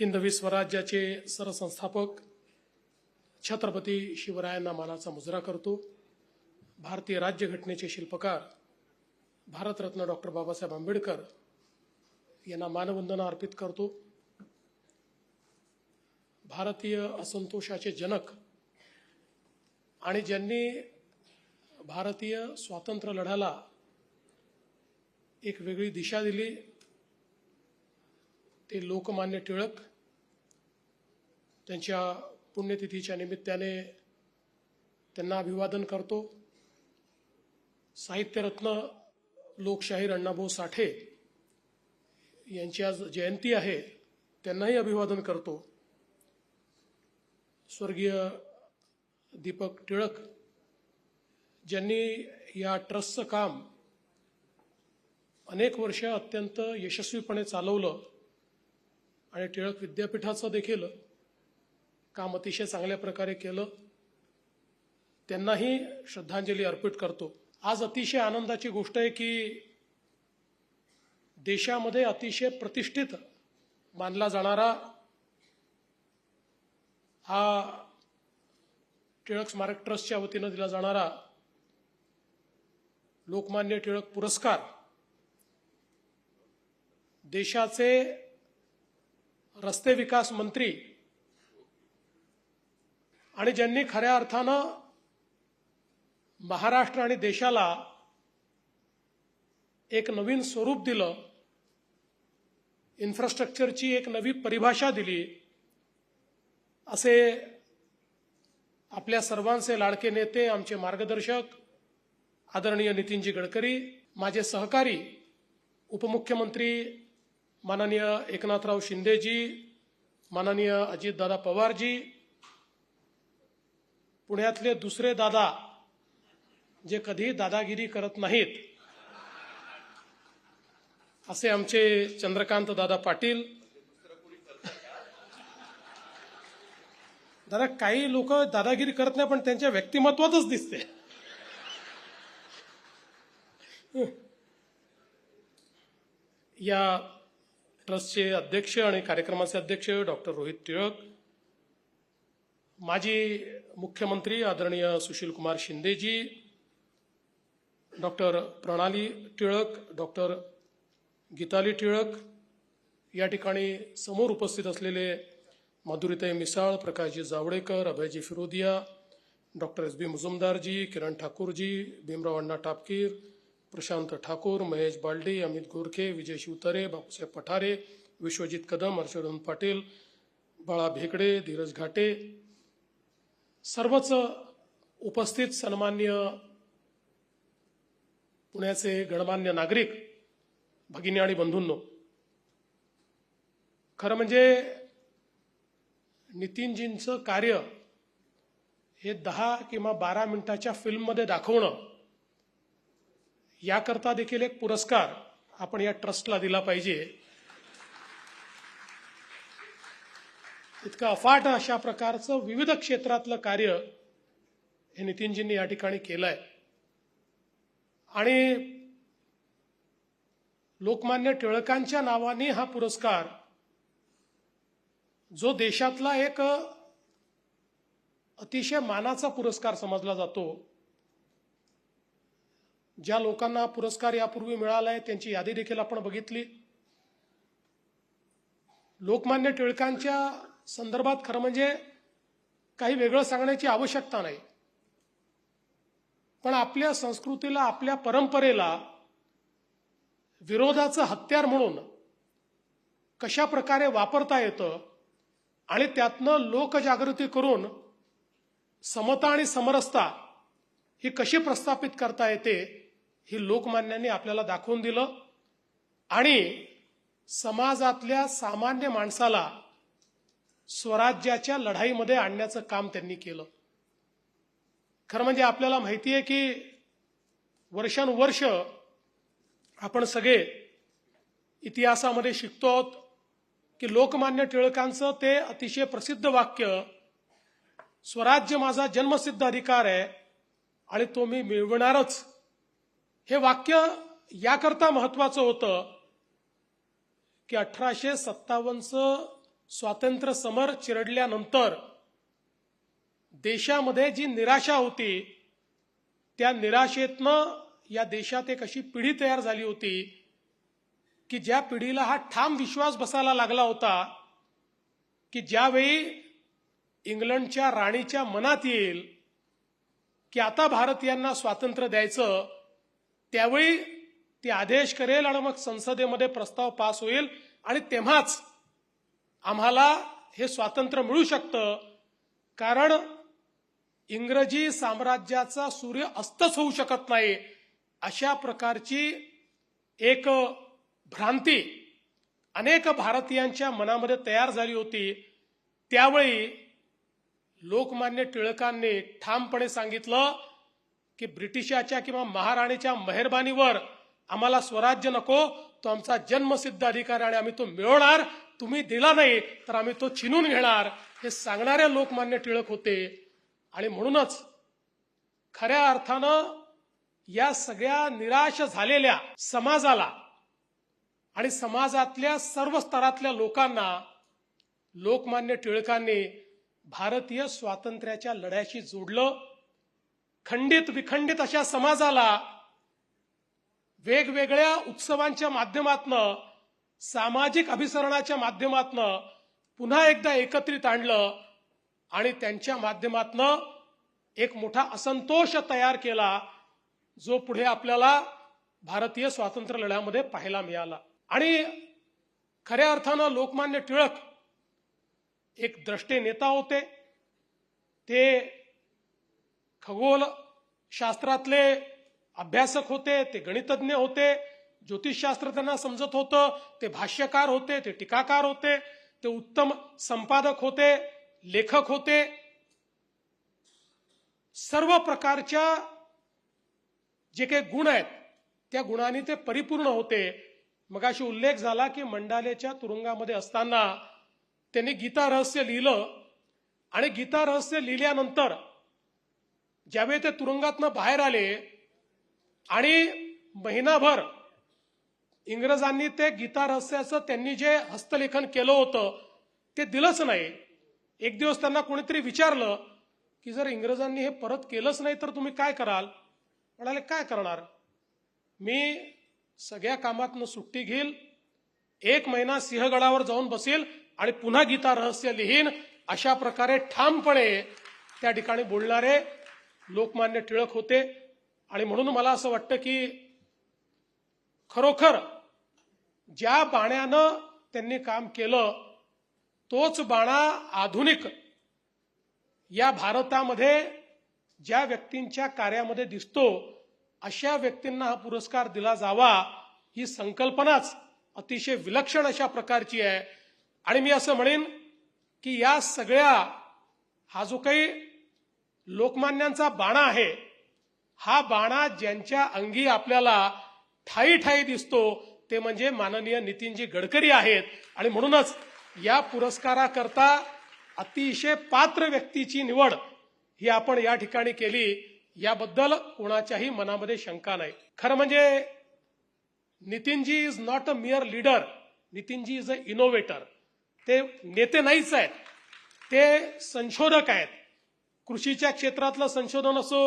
हिंदवी स्वराज्याचे सरसंस्थापक छत्रपती शिवरायांना मानाचा मुजरा करतो. भारतीय राज्यघटनेचे शिल्पकार भारतरत्न डॉक्टर बाबासाहेब आंबेडकर यांना मानवंदना अर्पित करतो. भारतीय असंतोषाचे जनक आणि ज्यांनी भारतीय स्वातंत्र्य लढ्याला एक वेगळी दिशा दिली ते लोकमान्य टिळक त्यांच्या पुण्यतिथीच्या निमित्ताने त्यांना अभिवादन करतो. साहित्यरत्न लोकशाहीर अण्णाभाऊ साठे यांची आज जयंती आहे. त्यांनाही अभिवादन करतो. स्वर्गीय दीपक टिळक ज्यांनी या ट्रस्टचं काम अनेक वर्ष अत्यंत यशस्वीपणे चालवलं आणि टिळक विद्यापीठाचं देखील काम अतिशय चांगल्या प्रकारे केलं. त्यांनाही श्रद्धांजली अर्पित करतो. आज अतिशय आनंदाची गोष्ट आहे की देशामध्ये अतिशय प्रतिष्ठित मानला जाणारा हा टिळक स्मारक ट्रस्टच्या वतीनं दिला जाणारा लोकमान्य टिळक पुरस्कार देशाचे रस्ते विकास मंत्री आणि ज्यांनी खऱ्या अर्थानं महाराष्ट्र आणि देशाला एक नवीन स्वरूप दिलं इन्फ्रास्ट्रक्चरची एक नवी परिभाषा दिली असे आपल्या सर्वांचे लाडके नेते आमचे मार्गदर्शक आदरणीय नितीनजी गडकरी माझे सहकारी उपमुख्यमंत्री माननीय एकनाथराव शिंदेजी माननीय अजितदादा पवारजी पुण्यातले दुसरे दादा जे कधी दादागिरी करत नाहीत असे आमचे चंद्रकांत दादा पाटील. दादा काही लोक दादागिरी करत नाही पण त्यांच्या व्यक्तिमत्वातच दिसते. या ट्रस्टचे अध्यक्ष आणि कार्यक्रमाचे अध्यक्ष डॉक्टर रोहित टिळक माजी मुख्यमंत्री आदरणीय सुशीलकुमार शिंदेजी डॉक्टर प्रणाली टिळक डॉक्टर गीताली टिळक या ठिकाणी समोर उपस्थित असलेले माधुरीताई Misal Prakashji Javadekar Abhayji Firodia doctor S B Mujumdarji Kiran Thakurji Bhimrao Anna Tapkir Prashant Thakur Mahesh Balde Amit Gorkhe Vijay Shivtare Bapusaheb Pathare Vishwajit Kadam Harshvardhan Patil Bala Bhekade Dhiraj घाटे सर्वच उपस्थित सन्मान्य पुण्याचे गणमान्य नागरिक भगिनी आणि बंधूंनो खरं म्हणजे नितीनजींचं कार्य हे दहा किंवा बारा मिनिटाच्या फिल्ममध्ये दाखवणं याकरता देखील एक पुरस्कार आपण या ट्रस्टला दिला पाहिजे. इतकं अफाट अशा प्रकारचं विविध क्षेत्रातलं कार्य हे नितीनजींनी या ठिकाणी केलंय. आणि लोकमान्य टिळकांच्या नावाने हा पुरस्कार जो देशातला एक अतिशय मानाचा पुरस्कार समजला जातो ज्या लोकांना हा पुरस्कार यापूर्वी मिळालाय त्यांची यादी देखील आपण बघितली. लोकमान्य टिळकांच्या संदर्भात खरं म्हणजे काही वेगळं सांगण्याची आवश्यकता नाही. पण आपल्या संस्कृतीला आपल्या परंपरेला विरोधाचं हत्यार म्हणून कशा प्रकारे वापरता येतं आणि त्यातनं लोकजागृती करून समता आणि समरसता ही कशी प्रस्थापित करता येते ही लोकमान्यांनी आपल्याला दाखवून दिलं. आणि समाजातल्या सामान्य माणसाला स्वराज्याच्या लढाईमध्ये आणण्याचं काम त्यांनी केलं. खरं म्हणजे आपल्याला माहिती आहे की वर्षानुवर्ष आपण सगळे इतिहासामध्ये शिकतो आहोत की लोकमान्य टिळकांचं ते अतिशय प्रसिद्ध वाक्य स्वराज्य माझा जन्मसिद्ध अधिकार आहे आणि तो मी मिळवणारच. हे वाक्य याकरता महत्वाचं होतं की अठराशे सत्तावन्नचं स्वातंत्र्य समर चिरडल्यानंतर देशामध्ये जी निराशा होती त्या निराशेतनं या देशात एक अशी पिढी तयार झाली होती की ज्या पिढीला हा ठाम विश्वास बसायला लागला होता की ज्यावेळी इंग्लंडच्या राणीच्या मनात येईल की आता भारतीयांना स्वातंत्र्य द्यायचं त्यावेळी ती आदेश करेल आणि मग संसदेमध्ये प्रस्ताव पास होईल आणि तेव्हाच आम्हाला हे स्वातंत्र्य मिळू शकतं कारण इंग्रजी साम्राज्याचा सूर्य अस्तच होऊ शकत नाही अशा प्रकारची एक भ्रांती अनेक भारतीयांच्या मनामध्ये तयार झाली होती. त्यावेळी लोकमान्य टिळकांनी ठामपणे सांगितलं की ब्रिटिशाच्या किंवा महाराणीच्या मेहरबानीवर आम्हाला स्वराज्य नको तो आमचा जन्मसिद्ध अधिकार आणि आम्ही तो मिळवणार. तुम्ही दिला नाही तर आम्ही तो छिनून घेणार. हे सांगणारे लोकमान्य टिळक होते. आणि म्हणूनच खऱ्या अर्थानं या सगळ्या निराश झालेल्या समाजाला आणि समाजातल्या सर्व स्तरातल्या लोकांना लोकमान्य टिळकांनी भारतीय स्वातंत्र्याच्या लढ्याशी जोडलं. खंडित विखंडित अशा समाजाला वेगवेगळ्या उत्सवांच्या माध्यमातनं सामाजिक अभिसरणाच्या माध्यमातनं पुन्हा एकदा एकत्रित आणलं आणि त्यांच्या माध्यमातनं एक मोठा असंतोष तयार केला जो पुढे आपल्याला भारतीय स्वातंत्र्य लढ्यामध्ये पाहायला मिळाला. आणि खऱ्या अर्थानं लोकमान्य टिळक एक द्रष्टे नेता होते. ते खगोल शास्त्रातले अभ्यासक होते ते गणितज्ञ होते ज्योतिषशास्त्र त्यांना समजत होतं ते भाष्यकार होते ते टीकाकार होते ते उत्तम संपादक होते लेखक होते. सर्व प्रकारच्या जे काही गुण आहेत त्या गुणांनी ते परिपूर्ण होते. मगाशी उल्लेख झाला की मंडालेच्या तुरुंगामध्ये असताना त्यांनी गीता रहस्य लिहिलं आणि गीता रहस्य लिहिल्यानंतर ज्यावेळी ते तुरुंगातनं बाहेर आले आणि महिनाभर इंग्रजांनी ते गीता रहस्याचं त्यांनी जे हस्तलेखन केलं होतं ते दिलंच नाही. एक दिवस त्यांना कोणीतरी विचारलं की जर इंग्रजांनी हे परत केलंच नाही तर तुम्ही काय कराल? म्हणाले काय करणार? मी सगळ्या कामातनं सुट्टी घेईल एक महिना सिंहगडावर जाऊन बसेल आणि पुन्हा गीता रहस्य लिहीन अशा प्रकारे ठामपणे त्या ठिकाणी बोलणारे लोकमान्य टिळक होते. आणि म्हणून मला असं वाटतं की खरोखर ज्या बाण्यानं त्यांनी काम केलं तोच बाणा आधुनिक या भारतामध्ये ज्या व्यक्तींच्या कार्यामध्ये दिसतो अशा व्यक्तींना हा पुरस्कार दिला जावा ही संकल्पनाच अतिशय विलक्षण अशा प्रकारची आहे. आणि मी असं म्हणेन की या सगळ्या हा जो काही लोकमान्यांचा बाणा आहे हा बाणा ज्यांच्या अंगी आपल्याला ठाई ठाई दिसतो ते म्हणजे माननीय नितीनजी गडकरी आहेत. आणि म्हणूनच या पुरस्काराकरता अतिशय पात्र व्यक्तीची निवड ही आपण या ठिकाणी केली. याबद्दल कोणाच्याही मनामध्ये शंका नाही. खरं म्हणजे Nitinji is not a mere leader Nitinji is an innovator ते नेते नाहीच आहेत. ते संशोधक आहेत. कृषीच्या क्षेत्रातलं संशोधन असो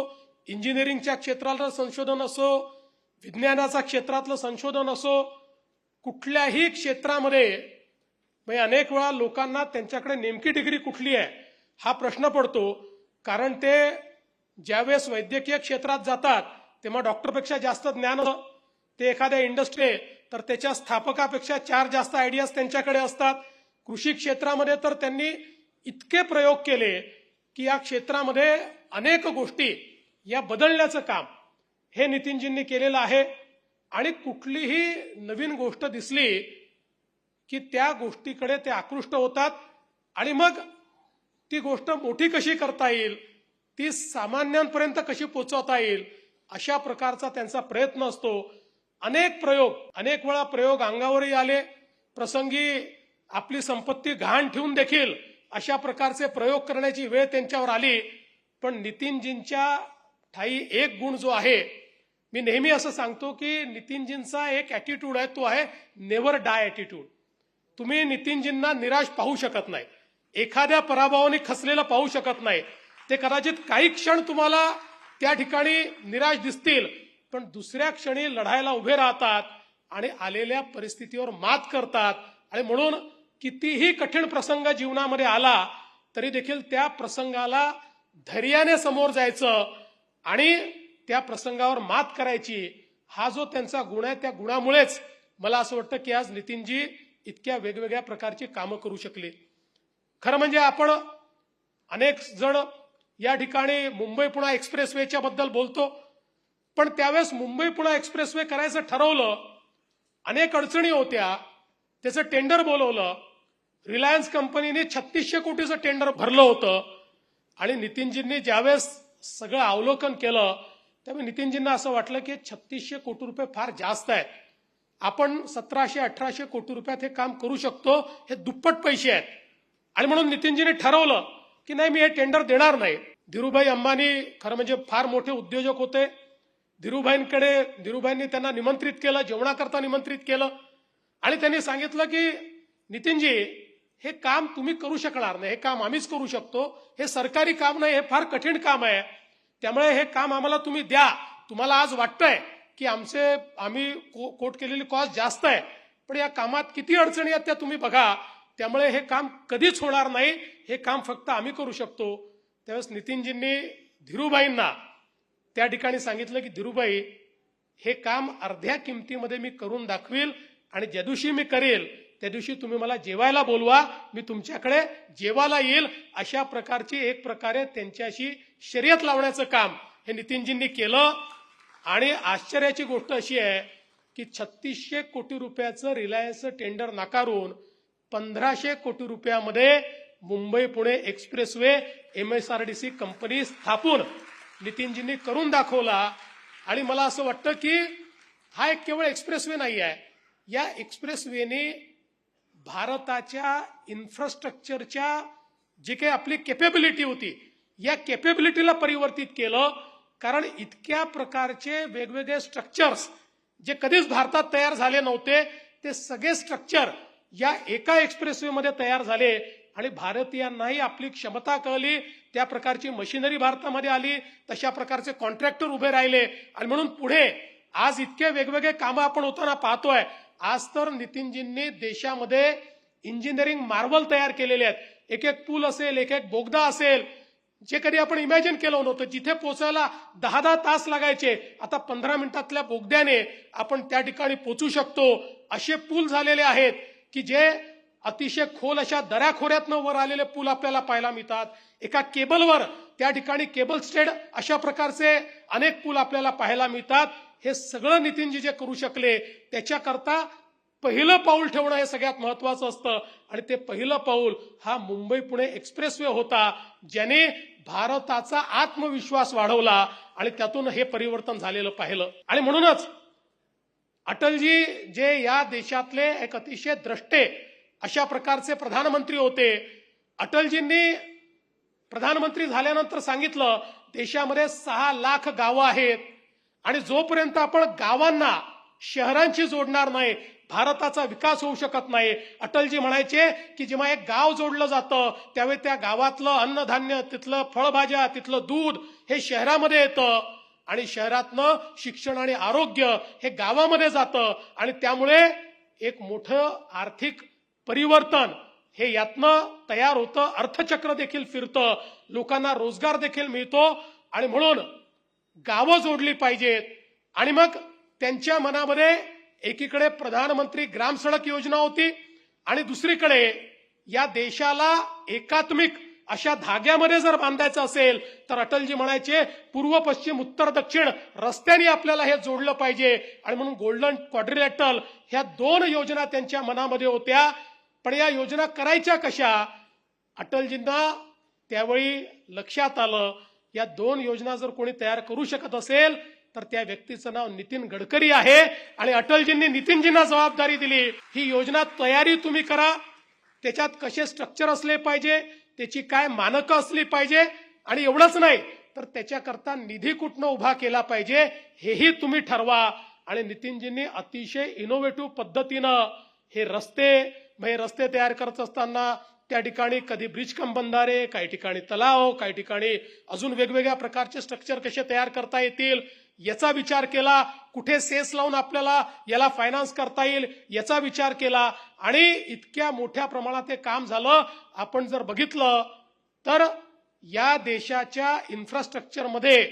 इंजिनिअरिंगच्या क्षेत्रातलं संशोधन असो विज्ञानाच्या क्षेत्रातलं संशोधन असो कुठल्याही क्षेत्रामध्ये म्हणजे अनेक वेळा लोकांना त्यांच्याकडे नेमकी डिग्री कुठली आहे हा प्रश्न पडतो. कारण ते ज्यावेळेस वैद्यकीय क्षेत्रात जातात तेव्हा डॉक्टरपेक्षा जास्त ज्ञान ते एखाद्या इंडस्ट्री तर त्याच्या स्थापकापेक्षा चार जास्त आयडियाज त्यांच्याकडे असतात. कृषी क्षेत्रामध्ये तर त्यांनी इतके प्रयोग केले की या क्षेत्रामध्ये अनेक गोष्टी या बदलण्याचं काम हे नितीनजींनी केलेलं आहे. आणि कुठलीही नवीन गोष्ट दिसली की त्या गोष्टीकडे ते आकृष्ट होतात. आणि मग ती गोष्ट मोठी कशी करता येईल ती सामान्यांपर्यंत कशी पोचवता येईल अशा प्रकारचा त्यांचा प्रयत्न असतो. अनेक प्रयोग अनेक वेळा प्रयोग अंगावरही आले. प्रसंगी आपली संपत्ती घाण ठेवून देखील अशा प्रकारचे प्रयोग करण्याची वेळ त्यांच्यावर आली. पण नितीनजींच्या ठाई एक गुण जो आहे मी नेहमी असं सांगतो की नितीनजींचा एक ॲटिट्यूड आहे तो आहे नेवर डाय ॲटिट्यूड तुम्ही नितीनजींना निराश पाहू शकत नाही. एखाद्या पराभवाने खचलेलं पाहू शकत नाही. ते कदाचित काही क्षण तुम्हाला त्या ठिकाणी निराश दिसतील पण दुसऱ्या क्षणी लढायला उभे राहतात आणि आलेल्या परिस्थितीवर मात करतात. आणि म्हणून कितीही कठीण प्रसंग जीवनामध्ये आला तरी देखील त्या प्रसंगाला धैर्याने समोर जायचं आणि त्या प्रसंगावर मात करायची हा जो त्यांचा गुण आहे त्या गुणामुळेच मला असं वाटतं की आज नितीनजी इतक्या वेगवेगळ्या प्रकारची कामं करू शकले. खरं म्हणजे आपण अनेक जण या ठिकाणी मुंबई पुणा एक्सप्रेसवेच्या बद्दल बोलतो पण त्यावेळेस मुंबई पुणा एक्सप्रेसवे करायचं ठरवलं अनेक अडचणी होत्या. त्याचं टेंडर बोलवलं रिलायन्स कंपनीने छत्तीसशे कोटीचं टेंडर भरलं होतं. आणि नितीनजींनी ज्यावेळेस सगळं अवलोकन केलं त्यामुळे नितीनजींना असं वाटलं की छत्तीसशे कोटी रुपये फार जास्त आहेत. आपण सतराशे अठराशे कोटी रुपयात हे काम करू शकतो हे दुप्पट पैसे आहेत. आणि म्हणून नितीनजीने ठरवलं की नाही मी हे टेंडर देणार नाही. धीरूभाई अंबानी खरं म्हणजे फार मोठे उद्योजक होते. धीरूभाईंकडे धीरूभाईंनी त्यांना निमंत्रित केलं जेवणाकरता निमंत्रित केलं. आणि त्यांनी सांगितलं की नितीनजी हे काम तुम्ही करू शकणार नाही हे काम आम्हीच करू शकतो हे सरकारी काम नाही हे फार कठीण काम आहे. त्यामुळे हे काम आम्हाला तुम्ही द्या. तुम्हाला आज वाटतंय की आमचे आम्ही को- कोट केलेली कॉस्ट जास्त आहे पण या कामात किती अडचणी आहेत त्या तुम्ही बघा. त्यामुळे हे काम कधीच होणार नाही हे काम फक्त आम्ही करू शकतो. त्यावेळेस नितीनजींनी धीरूबाईंना त्या ठिकाणी सांगितलं की धीरूबाई हे काम अर्ध्या किमतीमध्ये मी करून दाखवील आणि ज्या दिवशी मी करेल त्या दिवशी तुम्ही मला जेवायला बोलवा मी तुमच्याकडे जेवायला येईल. अशा प्रकारची एक प्रकारे त्यांच्याशी शर्यत लावण्याचं काम हे नितीनजींनी केलं. आणि आश्चर्याची गोष्ट अशी आहे की छत्तीसशे कोटी रुपयाचं रिलायन्सचं टेंडर नाकारून पंधराशे कोटी रुपयामध्ये Mumbai Pune expressway M S R D C company स्थापून नितीनजींनी करून दाखवला. आणि मला असं वाटतं की हा एक केवळ एक्सप्रेसवे नाही आहे. या एक्सप्रेसवेने भारताच्या इन्फ्रास्ट्रक्चरच्या जी काही आपली केपेबिलिटी होती या केपेबिलिटीला परिवर्तित केलं. कारण इतक्या प्रकारचे वेगवेगळे स्ट्रक्चर्स जे कधीच भारतात तयार झाले नव्हते ते सगळे स्ट्रक्चर या एका एक्सप्रेसवेमध्ये तयार झाले. आणि भारतीयांनाही आपली क्षमता कळली त्या प्रकारची मशिनरी भारतामध्ये आली तशा प्रकारचे कॉन्ट्रॅक्टर उभे राहिले. आणि म्हणून पुढे आज इतके वेगवेगळे कामं आपण होताना पाहतोय आज तर नितीनजींनी देशामध्ये इंजिनिअरिंग मार्वल तयार केलेले आहेत. एक एक पूल असेल एक एक बोगदा असेल जे कधी आपण इमॅजिन केलं नव्हतं. जिथे पोचायला दहा दहा तास लागायचे आता पंधरा मिनिटातल्या बोगद्याने आपण त्या ठिकाणी पोचू शकतो. असे पूल झालेले आहेत की जे अतिशय खोल अशा दऱ्याखोऱ्यातनं वर आलेले पूल आपल्याला पाहायला मिळतात. एका केबलवर त्या ठिकाणी केबल स्टेड अशा प्रकारचे अनेक पूल आपल्याला पाहायला मिळतात. हे सगळं नितीनजी जे करू शकले त्याच्याकरता पहिलं पाऊल ठेवणं हे सगळ्यात महत्वाचं असतं. आणि ते पहिलं पाऊल हा मुंबई पुणे एक्सप्रेसवे होता ज्याने भारताचा आत्मविश्वास वाढवला आणि त्यातून हे परिवर्तन झालेलं पाहिलं. आणि म्हणूनच अटलजी जे या देशातले एक अतिशय द्रष्टे अशा प्रकारचे प्रधानमंत्री होते. अटलजींनी प्रधानमंत्री झाल्यानंतर सांगितलं देशामध्ये सहा लाख गावं आहेत. आणि जोपर्यंत आपण गावांना शहरांशी जोडणार नाही भारताचा विकास होऊ शकत नाही अटलजी म्हणायचे की जेव्हा एक गाव जोडलं जातं त्यावेळी त्या गावातलं अन्नधान्य तिथलं फळभाज्या तिथलं दूध हे शहरामध्ये येतं आणि शहरातनं शिक्षण आणि आरोग्य हे गावामध्ये जातं आणि त्यामुळे एक मोठं आर्थिक परिवर्तन हे यातनं तयार होतं. अर्थचक्र देखील फिरतं. लोकांना रोजगार देखील मिळतो आणि म्हणून गावं जोडली पाहिजेत. आणि मग त्यांच्या मनामध्ये एकीकडे प्रधानमंत्री ग्राम सडक योजना होती आणि दुसरीकडे या देशाला एकात्मिक अशा धाग्यामध्ये जर बांधायचं असेल तर अटलजी म्हणायचे पूर्व पश्चिम उत्तर दक्षिण रस्त्याने आपल्याला हे जोडलं पाहिजे. आणि म्हणून गोल्डन क्वाड्रिलॅटल ह्या दोन योजना त्यांच्या मनामध्ये होत्या. पण या योजना करायच्या कशा? अटलजींना त्यावेळी लक्षात आलं या दोन योजना जर कोणी तयार करू शकत असेल तर त्या व्यक्तीचं नाव नितीन गडकरी आहे आणि अटलजींनी नितीनजींना जबाबदारी दिली. ही योजना तयारी तुम्ही करा. त्याच्यात कसे स्ट्रक्चर असले पाहिजे त्याची काय मानकं असली पाहिजे आणि एवढंच नाही तर त्याच्याकरता निधी कुठनं उभा केला पाहिजे हेही तुम्ही ठरवा. आणि नितीनजींनी अतिशय इनोव्हेटिव्ह पद्धतीनं हे रस्ते म्हणजे रस्ते तयार करत असताना त्या ठिकाणी कधी ब्रिज कम बंधारे काही ठिकाणी तलाव काही ठिकाणी अजून वेगवेगळ्या प्रकारचे स्ट्रक्चर कसे तयार करता येतील याचा विचार केला. कुठे सेस लावून आपल्याला याला फायनान्स करता येईल याचा विचार केला. आणि इतक्या मोठ्या प्रमाणात हे काम झालं. आपण जर बघितलं तर या देशाच्या इन्फ्रास्ट्रक्चरमध्ये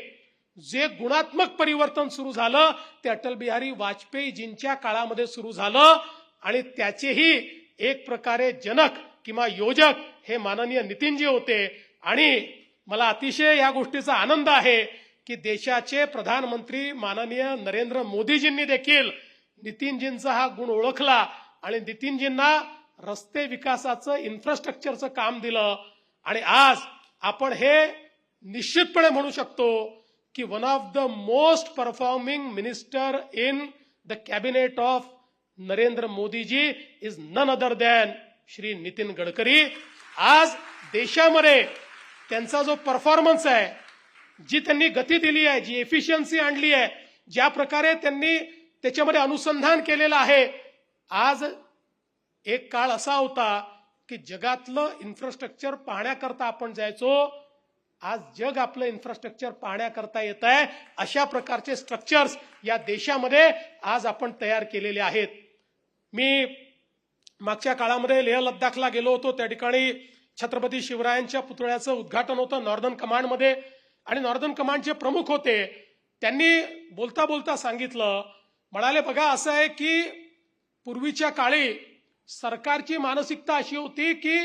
जे गुणात्मक परिवर्तन सुरू झालं ते अटल बिहारी वाजपेयीजींच्या काळामध्ये सुरू झालं. आणि त्याचेही एक प्रकारे जनक किंवा योजक हे माननीय नितीनजी होते. आणि मला अतिशय या गोष्टीचा आनंद आहे की देशाचे प्रधानमंत्री माननीय नरेंद्र मोदीजींनी देखील नितीनजींचा हा गुण ओळखला आणि नितीनजींना रस्ते विकासाचं इन्फ्रास्ट्रक्चरचं काम दिलं. आणि आज आपण हे निश्चितपणे म्हणू शकतो की one of the most performing minister in the cabinet of Narendra Modiji is none other than Shri Nitin Gadkari. आज देशामध्ये त्यांचा जो परफॉर्मन्स आहे जी त्यांनी गती दिली आहे जी एफिशियन्सी आणली आहे ज्या प्रकारे त्यांनी त्याच्यामध्ये अनुसंधान केलेलं आहे आज एक काळ असा होता की जगातलं इन्फ्रास्ट्रक्चर पाहण्याकरता आपण जायचो आज जग आपलं इन्फ्रास्ट्रक्चर पाहण्याकरता येत आहे अशा प्रकारचे स्ट्रक्चर्स या देशामध्ये आज आपण तयार केलेले आहेत. मी मागच्या काळामध्ये लेह लद्दाखला गेलो होतो. त्या ठिकाणी छत्रपती शिवरायांच्या पुतळ्याचं उद्घाटन होतं नॉर्दर्न कमांडमध्ये. आणि नॉर्दर्न कमांडचे प्रमुख होते. त्यांनी बोलता बोलता सांगितलं म्हणाले बघा असं आहे की पूर्वीच्या काळी सरकारची मानसिकता अशी होती की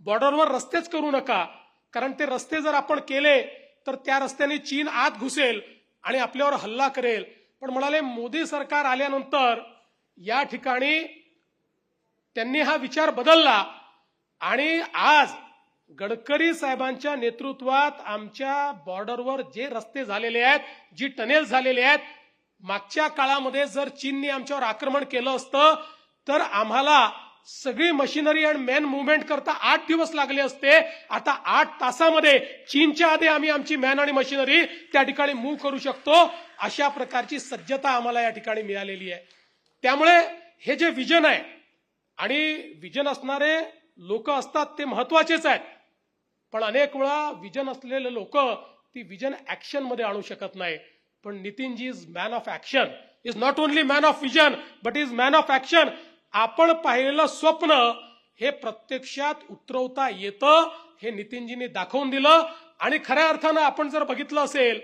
बॉर्डरवर रस्तेच करू नका. कारण ते रस्ते जर आपण केले तर त्या रस्त्याने चीन आत घुसेल आणि आपल्यावर हल्ला करेल. पण म्हणाले मोदी सरकार आल्यानंतर या ठिकाणी त्यांनी हा विचार बदलला. आणि आज गडकरी साहेबांच्या नेतृत्वात आमच्या बॉर्डरवर जे रस्ते झालेले आहेत जी टनेल झालेले आहेत मागच्या काळामध्ये जर चीनने आमच्यावर आक्रमण केलं असतं तर आम्हाला सगळी मशिनरी अँड मॅन मुवमेंट करता आठ दिवस लागले असते. आता आठ तासामध्ये चीनच्या आधी आम्ही आमची मॅन आणि मशिनरी त्या ठिकाणी मूव्ह करू शकतो. अशा प्रकारची सज्जता आम्हाला या ठिकाणी मिळालेली आहे. त्यामुळे हे जे विजन आहे आणि विजन असणारे लोक असतात ते महत्वाचेच आहेत. पण अनेक वेळा विजन असलेले लोक ती विजन ऍक्शनमध्ये आणू शकत नाही. पण Nitinji is man of action is not only man of vision but is man of action आपण पाहिलेलं स्वप्न हे प्रत्यक्षात उतरवता येतं हे नितीनजींनी दाखवून दिलं. आणि खऱ्या अर्थानं आपण जर बघितलं असेल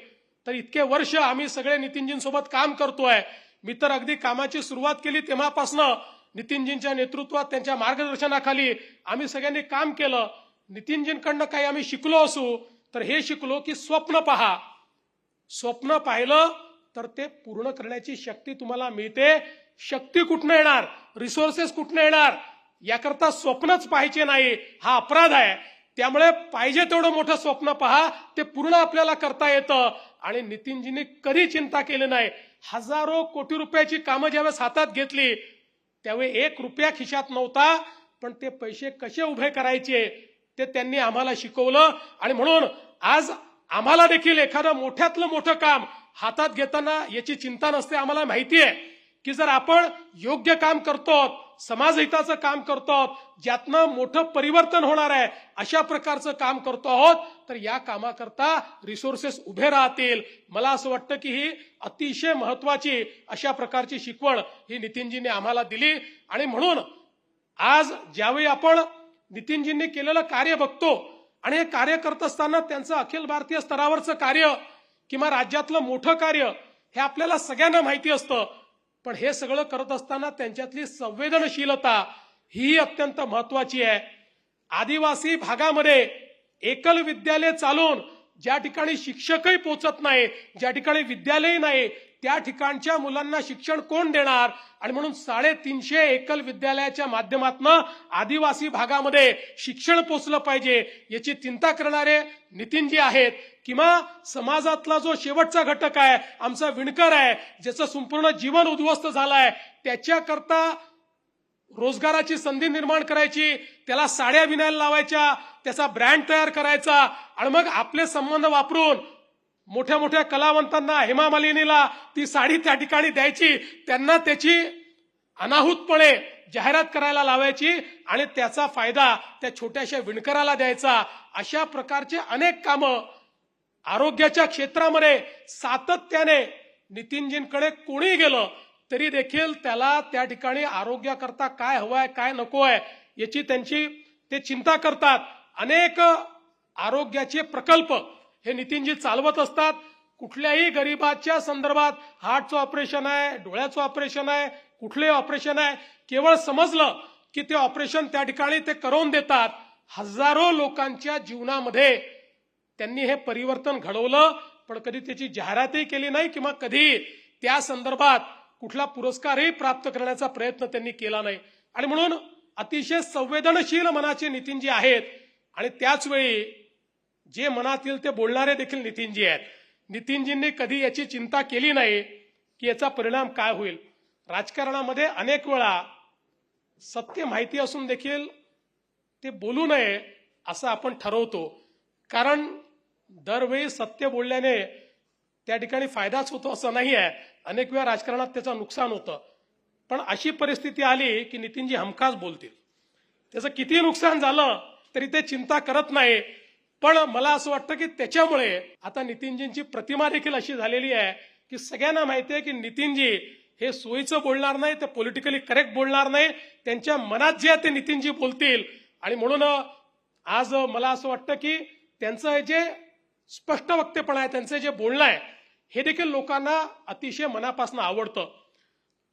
तर इतके वर्ष आम्ही सगळे नितीनजींसोबत काम करतोय. मी तर अगदी कामाची सुरुवात केली तेव्हापासनं. नितीनजींच्या नेतृत्वात त्यांच्या मार्गदर्शनाखाली आम्ही सगळ्यांनी काम केलं. नितीनजींकडनं काही आम्ही शिकलो असू तर हे शिकलो की स्वप्न पहा. स्वप्न पाहिलं तर ते पूर्ण करण्याची शक्ती तुम्हाला मिळते. शक्ती कुठनं येणार? रिसोर्सेस कुठनं येणार? याकरता स्वप्नच पाहिजे नाही. हा अपराध आहे. त्यामुळे पाहिजे तेवढं मोठं स्वप्न पहा. ते पूर्ण आपल्याला करता येतं. आणि नितीनजींनी कधी चिंता केली नाही. हजारो कोटी रुपयाची कामं ज्यावेळेस हातात घेतली त्यावेळी एक रुपया खिशात नव्हता पण ते पैसे कसे उभे करायचे ते त्यांनी आम्हाला शिकवलं. आणि म्हणून आज आम्हाला देखील एखादं मोठ्यातलं मोठं काम हातात घेताना याची चिंता नसते आम्हाला माहिती आहे की जर आपण योग्य काम करतो समाजहिताचं काम करतो ज्यातनं मोठं परिवर्तन होणार आहे अशा प्रकारचं काम करतो आहोत तर या कामाकरता रिसोर्सेस उभे राहतील. मला असं वाटतं की ही अतिशय महत्वाची अशा प्रकारची शिकवण ही नितीनजींनी आम्हाला दिली. आणि म्हणून आज ज्यावेळी आपण नितीनजींनी केलेलं कार्य बघतो आणि हे कार्य करत असताना त्यांचं अखिल भारतीय स्तरावरचं कार्य किंवा राज्यातलं मोठं कार्य हे आपल्याला सगळ्यांना माहिती असतं. पण हे सगळं करत असताना त्यांच्यातली संवेदनशीलता ही अत्यंत महत्वाची आहे. आदिवासी भागामध्ये एकल विद्यालय चालून ज्या ठिकाणी शिक्षकही पोचत नाही ज्या ठिकाणी विद्यालयही नाही त्या ठिकाणच्या मुलांना शिक्षण कोण देणार? आणि म्हणून साडेतीनशे एकल विद्यालयाच्या माध्यमातून आदिवासी भागामध्ये शिक्षण पोचलं पाहिजे याची चिंता करणारे नितीनजी आहेत किंवा समाजातला जो शेवटचा घटक आहे आमचा विणकर आहे ज्याचं संपूर्ण जीवन उद्ध्वस्त झालंय त्याच्याकरता रोजगाराची संधी निर्माण करायची त्याला साड्या विणायला लावायच्या त्याचा ब्रँड तयार करायचा आणि मग आपले संबंध वापरून मोठ्या मोठ्या कलावंतांना हेमा मालिनीला ती साडी त्या ठिकाणी द्यायची. त्यांना त्याची अनाहूतपणे जाहिरात करायला लावायची आणि त्याचा फायदा त्या छोट्याशा विणकराला द्यायचा. अशा प्रकारचे अनेक कामं आरोग्याच्या क्षेत्रामध्ये सातत्याने नितीनजींकडे कोणी गेलं तरी देखील त्याला त्या ठिकाणी आरोग्याकरता काय हवंय काय नको आहे याची त्यांची ते चिंता करतात. अनेक आरोग्याचे प्रकल्प हे नितीनजी चालवत असतात. कुठल्याही गरीबाच्या संदर्भात हार्टचं ऑपरेशन आहे डोळ्याचं ऑपरेशन आहे कुठलंही ऑपरेशन आहे केवळ समजलं की ते ऑपरेशन त्या ठिकाणी ते करून देतात. हजारो लोकांच्या जीवनामध्ये त्यांनी हे परिवर्तन घडवलं पण कधी त्याची जाहिरातही केली नाही किंवा कधी त्या संदर्भात कुठला पुरस्कारही प्राप्त करण्याचा प्रयत्न त्यांनी केला नाही. आणि म्हणून अतिशय संवेदनशील मनाचे नितीनजी आहेत. आणि त्याचवेळी जे मनात येईल ते बोलणारे देखील नितीनजी आहेत. नितीनजींनी कधी याची चिंता केली नाही की याचा परिणाम काय होईल. राजकारणामध्ये अनेक वेळा सत्य माहिती असून देखील ते बोलू नये असं आपण ठरवतो. कारण दरवेळी सत्य बोलल्याने त्या ठिकाणी फायदाच होतो असं नाही आहे. अनेक वेळा राजकारणात त्याचं नुकसान होतं. पण अशी परिस्थिती आली की नितीनजी हमखास बोलतील. त्याचं किती नुकसान झालं तरी ते चिंता करत नाही. पण मला असं वाटतं की त्याच्यामुळे आता नितीनजींची प्रतिमा देखील अशी झालेली आहे की सगळ्यांना माहिती आहे की नितीनजी हे सोयीचं बोलणार नाही ते पॉलिटिकली करेक्ट बोलणार नाही त्यांच्या मनात जे आहे ते नितीनजी बोलतील. आणि म्हणून आज मला असं वाटतं की त्यांचं हे जे स्पष्ट वक्तेपण आहे त्यांचं जे बोलणं आहे हे देखील लोकांना अतिशय मनापासून आवडतं.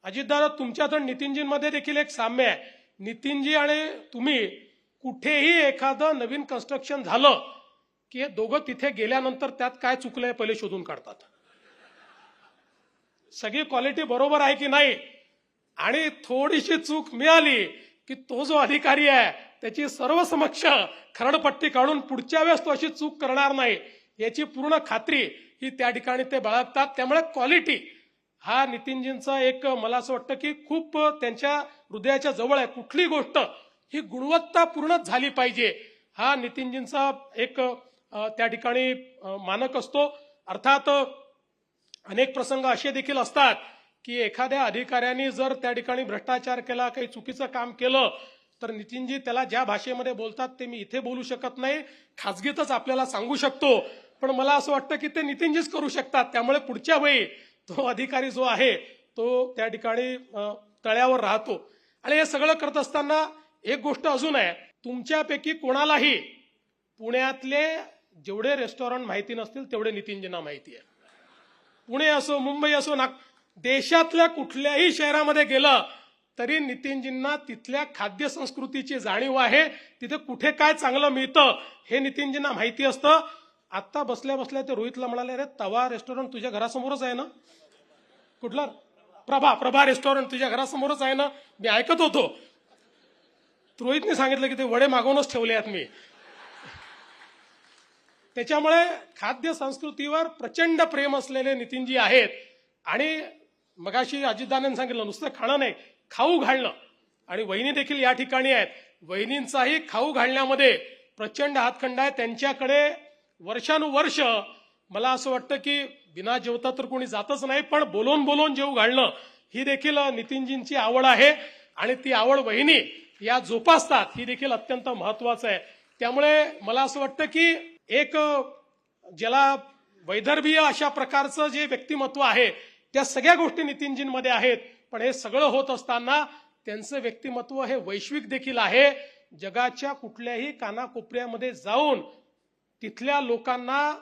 अजितदादा तुमच्या तर नितीनजींमध्ये देखील एक साम्य आहे. नितीनजी आणि तुम्ही कुठेही एखादं नवीन कन्स्ट्रक्शन झालं की हे दोघं तिथे गेल्यानंतर त्यात काय चुकलंय पहिले शोधून काढतात. सगळी क्वालिटी बरोबर आहे की नाही? आणि थोडीशी चूक मिळाली की तो जो अधिकारी आहे त्याची सर्व समक्ष खरडपट्टी काढून पुढच्या वेळेस तो अशी चूक करणार नाही. याची पूर्ण खात्री ही त्या ठिकाणी ते बाळगतात. त्यामुळे क्वालिटी हा नितीनजींचा एक मला असं वाटतं की खूप त्यांच्या हृदयाच्या जवळ आहे. कुठली गोष्ट ही गुणवत्तापूर्णच झाली पाहिजे. हा नितीनजींचा एक त्या ठिकाणी मानक असतो. अर्थात अनेक प्रसंग असे देखील असतात की एखाद्या अधिकाऱ्यांनी जर त्या ठिकाणी भ्रष्टाचार केला काही चुकीचं काम केलं तर नितीनजी त्याला ज्या भाषेमध्ये बोलतात ते मी इथे बोलू शकत नाही खाजगीतच आपल्याला सांगू शकतो. पण मला असं वाटतं की ते नितीनजीच करू शकतात. त्यामुळे पुढच्या वेळी तो अधिकारी जो आहे तो त्या ठिकाणी तळ्यावर राहतो. आणि हे सगळं करत असताना एक गोष्ट अजून आहे. तुमच्यापैकी कोणालाही पुण्यातले जेवढे रेस्टॉरंट माहिती नसतील तेवढे नितीनजींना माहिती आहे. पुणे असो मुंबई असो नाग देशातल्या कुठल्याही शहरामध्ये गेलं तरी नितीनजींना तिथल्या खाद्य संस्कृतीची जाणीव आहे. तिथे कुठे काय चांगलं मिळतं हे नितीनजींना माहिती असतं. आत्ता बसल्या बसल्या ते रोहितला म्हणाले अरे तवा रेस्टॉरंट तुझ्या घरासमोरच आहे ना? कुठला? प्रभा प्रभा रेस्टॉरंट तुझ्या घरासमोरच आहे ना? मी ऐकत होतो. रोहितने सांगितलं की ते वडे मागवूनच ठेवले आहेत मी. त्याच्यामुळे खाद्य संस्कृतीवर प्रचंड प्रेम असलेले नितीनजी आहेत. आणि मगाशी अजितदादांनी सांगितलं नुसतं खाणं नाही खाऊ घालणं. आणि वहिनी देखील या ठिकाणी आहेत. वहिनींचाही खाऊ घालण्यामध्ये प्रचंड हातखंड आहे. त्यांच्याकडे वर्षानुवर्ष मला असं वाटतं की बिना जेवता तर कोणी जातच नाही पण बोलून बोलून जेव घालणं ही देखील नितीनजींची आवड आहे. आणि ती आवड वहिनी या जोपासतात ही देखील अत्यंत महत्वाचं आहे. त्यामुळे मला असं वाटतं की एक ज्याला वैदर्भीय अशा प्रकारचं जे व्यक्तिमत्व आहे त्या सगळ्या गोष्टी नितीनजींमध्ये आहेत. पण हे सगळं होत असताना त्यांचं व्यक्तिमत्व हे वैश्विक देखील आहे. जगाच्या कुठल्याही कानाकोपऱ्यामध्ये जाऊन तिथल्या लोकांना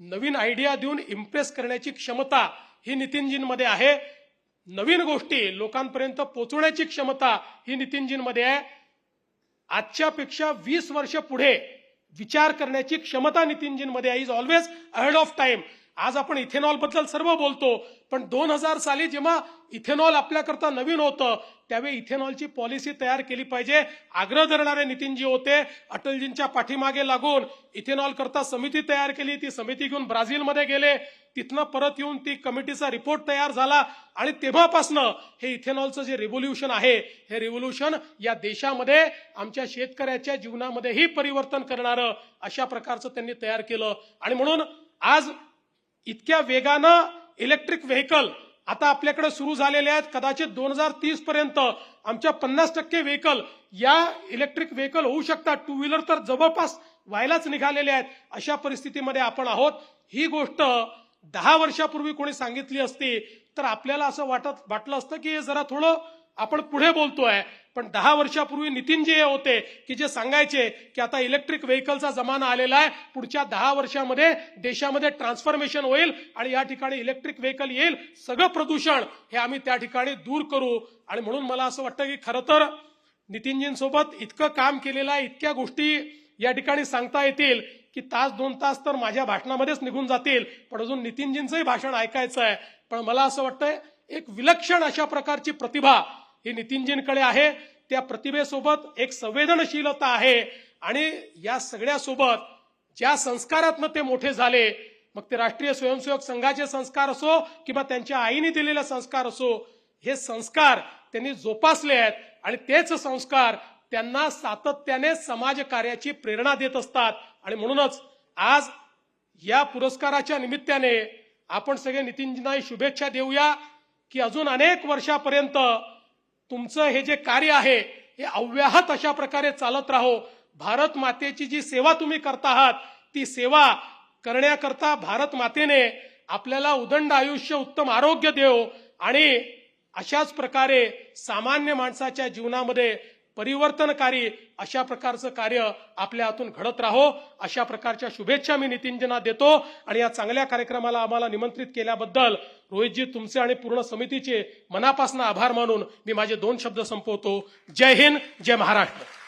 नवीन आयडिया देऊन इम्प्रेस करण्याची क्षमता ही नितीनजींमध्ये आहे. नवीन गोष्टी लोकांपर्यंत पोहोचवण्याची क्षमता ही नितीनजींमध्ये आहे. आजच्यापेक्षा वीस वर्ष पुढे विचार करण्याची क्षमता नितीनजींमध्ये आहे. Is always ahead of time आज आपण इथेनॉलबद्दल सर्व बोलतो पण दोन हजार साली जेव्हा इथेनॉल आपल्याकरता नवीन होतं त्यावेळी इथेनॉलची पॉलिसी तयार केली पाहिजे. आग्रह धरणारे नितीनजी होते अटलजींच्या पाठीमागे लागून इथेनॉल करता समिती तयार केली ती समिती घेऊन ब्राझीलमध्ये गेले. तिथनं परत येऊन ती कमिटीचा रिपोर्ट तयार झाला आणि तेव्हापासनं हे इथेनॉलचं जे रिव्होल्युशन आहे हे रिव्होल्युशन या देशामध्ये आमच्या शेतकऱ्याच्या जीवनामध्येही परिवर्तन करणारं अशा प्रकारचं त्यांनी तयार केलं. आणि म्हणून आज इतक्या वेगानं इलेक्ट्रिक व्हेकल आता आपल्याकडे सुरू झालेले आहेत. कदाचित दोन हजार तीस पर्यंत आमच्या पन्नास टक्के व्हेकल या इलेक्ट्रिक व्हेकल होऊ शकतात. टू व्हीलर तर जवळपास व्हायलाच निघालेले आहेत. अशा परिस्थितीमध्ये आपण आहोत. ही गोष्ट दहा वर्षापूर्वी कोणी सांगितली असती तर आपल्याला असं वाटत वाटलं असतं की हे जरा थोडं आपण पुढे बोलतोय पण दहा वर्षापूर्वी नितीन जे होते की जे सांगायचे की आता इलेक्ट्रिक व्हेकलचा जमाना आलेला आहे पुढच्या दहा वर्षामध्ये देशामध्ये ट्रान्सफॉर्मेशन होईल आणि या ठिकाणी इलेक्ट्रिक व्हेकल येईल. सगळं प्रदूषण हे आम्ही त्या ठिकाणी दूर करू. आणि म्हणून मला असं वाटतं की खरं तर नितीनजींसोबत इतकं काम केलेलं आहे इतक्या गोष्टी या ठिकाणी सांगता येतील की तास दोन तास तर माझ्या भाषणामध्येच निघून जातील पण अजून नितीनजींचंही भाषण ऐकायचं आहे पण मला असं वाटतंय एक विलक्षण अशा प्रकारची प्रतिभा ही नितीनजींकडे आहे. त्या प्रतिभेसोबत एक संवेदनशीलता आहे. आणि या सगळ्यासोबत ज्या संस्कारातनं ते मोठे झाले मग ते राष्ट्रीय स्वयंसेवक संघाचे संस्कार असो किंवा त्यांच्या आईने दिलेले संस्कार असो हे संस्कार त्यांनी जोपासले आहेत. आणि तेच संस्कार त्यांना सातत्याने समाजकार्याची प्रेरणा देत असतात. आणि म्हणूनच आज या पुरस्काराच्या निमित्ताने आपण सगळे नितीनजींना शुभेच्छा देऊया की अजून अनेक वर्षापर्यंत तुमचं हे जे कार्य आहे हे अव्याहत अशा प्रकारे चालत राहो. भारत मातेची जी सेवा तुम्ही करता आहात ती सेवा करण्याकरता भारत मातेने आपल्याला उदंड आयुष्य उत्तम आरोग्य देव आणि अशाच प्रकारे सामान्य माणसाच्या जीवनामध्ये परिवर्तनकारी अशा प्रकारचं कार्य आपल्या हातून घडत राहो. अशा प्रकारच्या शुभेच्छा मी नितीनजना देतो आणि या चांगल्या कार्यक्रमाला आम्हाला निमंत्रित केल्याबद्दल रोहितजी तुमचे आणि पूर्ण समितीचे मनापासून आभार मानून मी माझे दोन शब्द संपवतो. जय हिंद जय महाराष्ट्र.